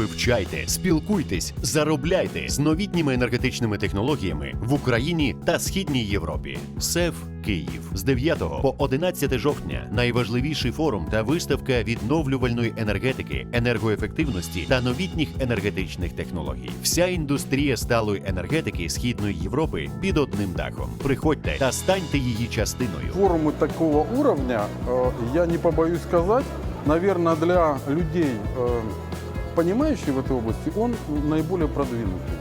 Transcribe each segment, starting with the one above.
Вивчайте, спілкуйтесь, заробляйте з новітніми енергетичними технологіями в Україні та Східній Європі. СЕФ Київ з 9 по 11 жовтня найважливіший форум та виставка відновлювальної енергетики, енергоефективності та новітніх енергетичних технологій. Вся індустрія сталої енергетики Східної Європи під одним дахом. Приходьте та станьте її частиною. Форумы такого уровня, э, я не побоюсь сказать, наверное, для людей, э, понимающих в этой области, он наиболее продвинутый.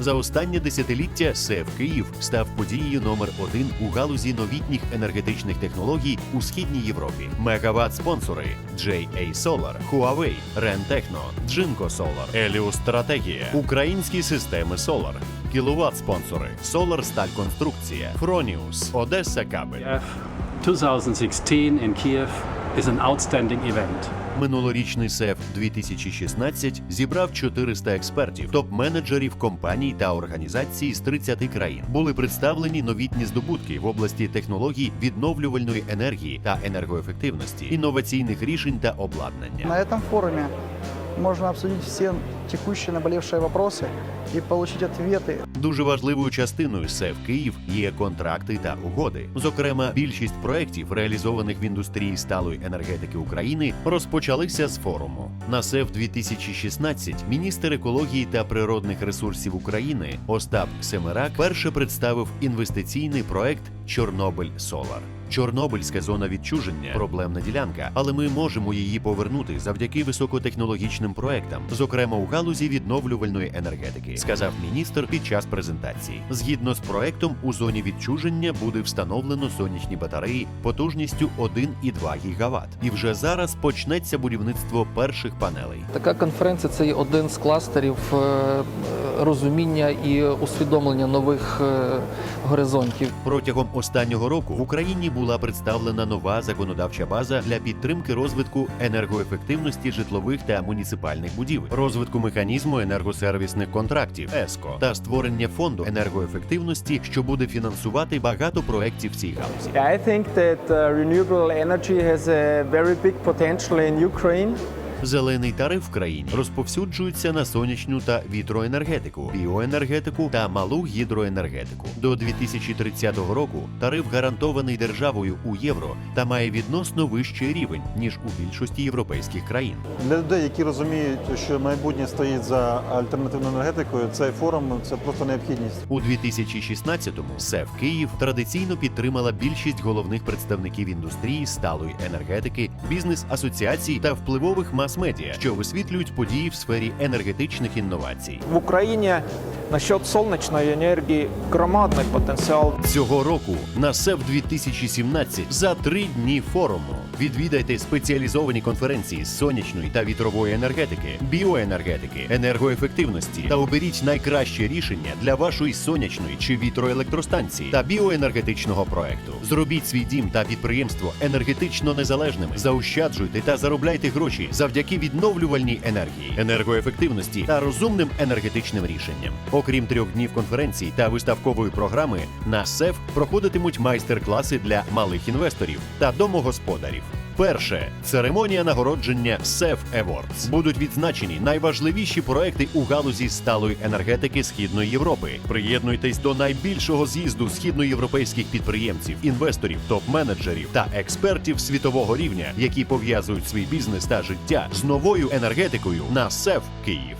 За останнє десятиліття СЕФ Київ став подією номер один у галузі новітніх енергетичних технологій у східній Європі. Мегаватт спонсори JA Solar, Huawei, Rentechno, Jinko Solar, Helios Стратегія, Українські системи Solar, Кіловат спонсори Solar Сталь Конструкція, Fronius, Одеса Кабель. Kiev 2016 in Kiev is an outstanding event. Минулорічний СЕФ 2016 зібрав 400 експертів, топ-менеджерів компаній та організацій з 30 країн. Були представлені новітні здобутки в області технологій відновлювальної енергії та енергоефективності, інноваційних рішень та обладнання. На этом форуме можно обсудить все текущие наболевшие вопросы и получить ответы. Дуже важливою частиною СЕФ Київ є контракти та угоди. Зокрема, більшість проєктів, реалізованих в індустрії сталої енергетики України, розпочалися з форуму. На СЕФ 2016 міністр екології та природних ресурсів України Остап Семерак перше представив інвестиційний проект Чорнобиль Солар. Чорнобильська зона відчуження проблемна ділянка, але ми можемо її повернути завдяки високотехнологічним проектам, зокрема у галузі відновлювальної енергетики, сказав міністр під час презентації. Згідно з проектом, у зоні відчуження буде встановлено сонячні батареї потужністю 1,2 гігаватт. І вже зараз почнеться будівництво перших панелей. Така конференція це один з кластерів е, розуміння і усвідомлення нових е, горизонтів. Протягом останнього року в Україні була представлена нова законодавча база для підтримки розвитку енергоефективності житлових та муніципальних будівель, розвитку механізму енергосервісних контрактів ЕСКО та створення фонду енергоефективності, що буде фінансувати багато проєктів в цій галузі. I think that uh, renewable energy has a very big potential in Ukraine. Зелений тариф в країні розповсюджується на сонячну та вітроенергетику, біоенергетику та малу гідроенергетику. До 2030 року тариф гарантований державою у євро та має відносно вищий рівень ніж у більшості європейських країн. Для людей, які розуміють, що майбутнє стоїть за альтернативною енергетикою, цей форум це просто необхідність. У 2016-му СЕФ Київ традиційно підтримала більшість головних представників індустрії сталої енергетики, бізнес-асоціацій та впливових мас-медіа, що висвітлюють події в сфері енергетичних інновацій. В Украине насчет солнечной энергии громадный потенциал. Цього року на СЕФ 2017 за три дні форуму відвідайте спеціалізовані конференції з сонячної та вітрової енергетики, біоенергетики, енергоефективності та оберіть найкраще рішення для вашої сонячної чи вітроелектростанції та біоенергетичного проекту. Зробіть свій дім та підприємство енергетично незалежними. Заощаджуйте та заробляйте гроші завдяки відновлювальній енергії, енергоефективності та розумним енергетичним рішенням. Окрім трьох днів конференцій та виставкової програми, на СЕФ проходитимуть майстер-класи для малих інвесторів та домогосподарів. Перше церемонія нагородження SEF Awards. Будуть відзначені найважливіші проекти у галузі сталої енергетики Східної Європи. Приєднуйтесь до найбільшого з'їзду східноєвропейських підприємців, інвесторів, топ-менеджерів та експертів світового рівня, які пов'язують свій бізнес та життя з новою енергетикою на SEF Київ.